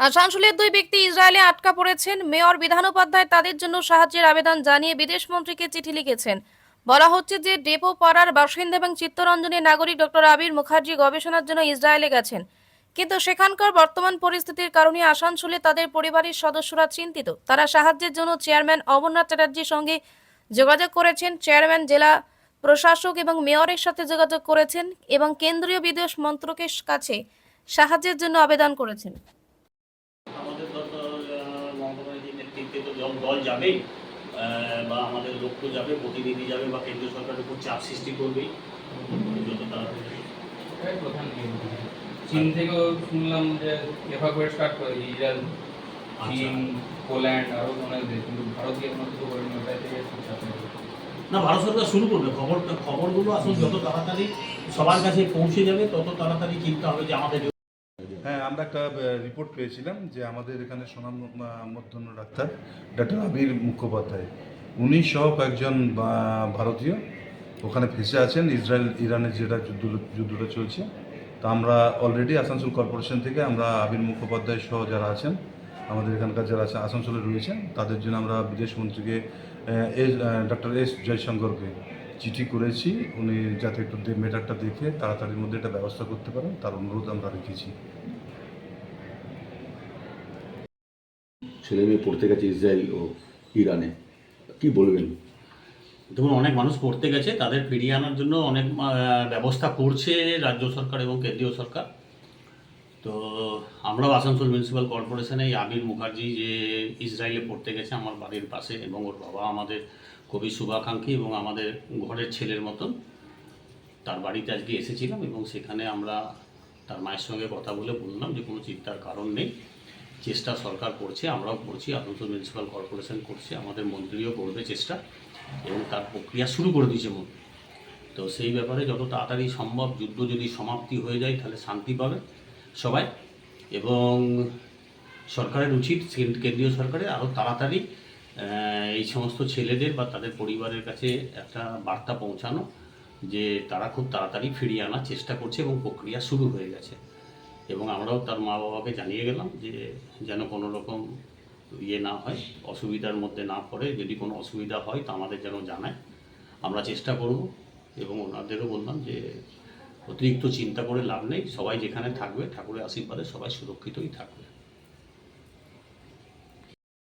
আসানসোলের দুই ব্যক্তি ইসরায়েলে আটকা পড়েছেন। মেয়র, বিধান উপাধ্যায় তাদের জন্য সাহায্যের আবেদন জানিয়ে বিদেশ মন্ত্রীকে চিঠি লিখেছেন। বলা হচ্ছে যে ডেপো পাড়ার বাসিন্দা এবং চিত্তরঞ্জনের নাগরিক ডক্টর আবির মুখার্জি গবেষণার জন্য ইসরায়েলে গেছেন। কিন্তু সেখানকার বর্তমান পরিস্থিতির কারণে আসানসোলে তাদের পরিবারের সদস্যরা চিন্তিত। তারা সাহায্যের জন্য চেয়ারম্যান অমরনাথ চ্যাটার্জির সঙ্গে যোগাযোগ করেছেন। চেয়ারম্যান, জেলা প্রশাসক এবং মেয়রের সাথে যোগাযোগ করেছেন এবং কেন্দ্রীয় বিদেশ মন্ত্রকের কাছে সাহায্যের জন্য আবেদন করেছেন। নেতৃত্বে তো দল দল যাবেই বা আমাদের লক্ষ্য যাবে প্রতিনিধি যাবে বা কেন্দ্রীয় সরকারের উপর চাপ সৃষ্টি করবেই। যত তাড়াতাড়ি প্রধান চীন থেকেও শুনলাম যে এভাকুয়েট স্টার্ট করে ইসরায়েল চীন পোল্যান্ড আরও অনেক দেশ কিন্তু ভারতীয় কিছু করেনি ওটাই থেকে না ভারত সরকার শুরু করবে। খবর খবরগুলো আসলে যত তাড়াতাড়ি সবার কাছে পৌঁছে যাবে তত তাড়াতাড়ি চিন্তা হবে যে আমাদের হ্যাঁ আমরা একটা রিপোর্ট পেয়েছিলাম যে আমাদের এখানে সোনাম মধ্যন্য ডাক্তার ডাক্তার আবির মুখোপাধ্যায়। উনি সহ কয়েকজন ভারতীয় ওখানে ফেসে আছেন, ইসরায়েল ইরানের যেটা যুদ্ধ, যুদ্ধটা চলছে। তো আমরা অলরেডি আসানসোল কর্পোরেশন থেকে আমরা আবির মুখোপাধ্যায় সহ যারা আছেন, আমাদের এখানকার যারা আছে আসানসোলে রয়েছেন, তাদের জন্য আমরা বিদেশ মন্ত্রীকে এস ডক্টর এস জয়শঙ্করকে চিঠি করেছি। উনি যাতে একটু মেটারটা দেখে তাড়াতাড়ির মধ্যে এটা ব্যবস্থা করতে পারেন, তার অনুরোধ আমরা রেখেছি। ছেলে মেয়ে পড়তে গেছে ইসরায়েল ও ইরানে, কি বলবেন? দেখুন, অনেক মানুষ পড়তে গেছে, তাদের ফিরিয়ে আনার জন্য অনেক ব্যবস্থা করছে রাজ্য সরকার এবং কেন্দ্রীয় সরকার। তো আমরাও আসানসোল মিউনিসিপ্যাল কর্পোরেশনে এই আবির মুখার্জি যে ইসরায়েলে পড়তে গেছে আমার বাড়ির পাশে এবং ওর বাবা আমাদের খুবই শুভাকাঙ্ক্ষী এবং আমাদের ঘরের ছেলের মতন, তার বাড়িতে আজকে এসেছিলাম এবং সেখানে আমরা তার মায়ের সঙ্গে কথা বলে বললাম যে কোনো চিন্তার কারণ নেই। চেষ্টা সরকার করছে, আমরাও করছি আসানসোল মিউনিসিপ্যাল কর্পোরেশন করছে, আমাদের মন্ত্রীও করবে চেষ্টা এবং তার প্রক্রিয়া শুরু করে দিয়েছে মন্ত্রী। তো সেই ব্যাপারে যত তাড়াতাড়ি সম্ভব যুদ্ধ যদি সমাপ্তি হয়ে যায়, তাহলে শান্তি পাবে সবাই এবং সরকারের উচিত, কেন- কেন্দ্রীয় সরকারের আরও তাড়াতাড়ি এই সমস্ত ছেলেদের বা তাদের পরিবারের কাছে একটা বার্তা পৌঁছানো যে তারা খুব তাড়াতাড়ি ফিরিয়ে আনার চেষ্টা করছে এবং প্রক্রিয়া শুরু হয়ে গেছে। এবং আমরাও তার মা বাবাকে জানিয়ে গেলাম যে যেন কোনো রকম ইয়ে না হয়, অসুবিধার মধ্যে না পড়ে। যদি কোনো অসুবিধা হয় তা আমাদের যেন জানায়। আমরা চেষ্টা করব এবং ওনাদেরও বললাম যে অতিরিক্ত চিন্তা করে লাভ নেই। সবাই যেখানে থাকবে, ঠাকুরের আশীর্বাদে সবাই সুরক্ষিতই থাকবে।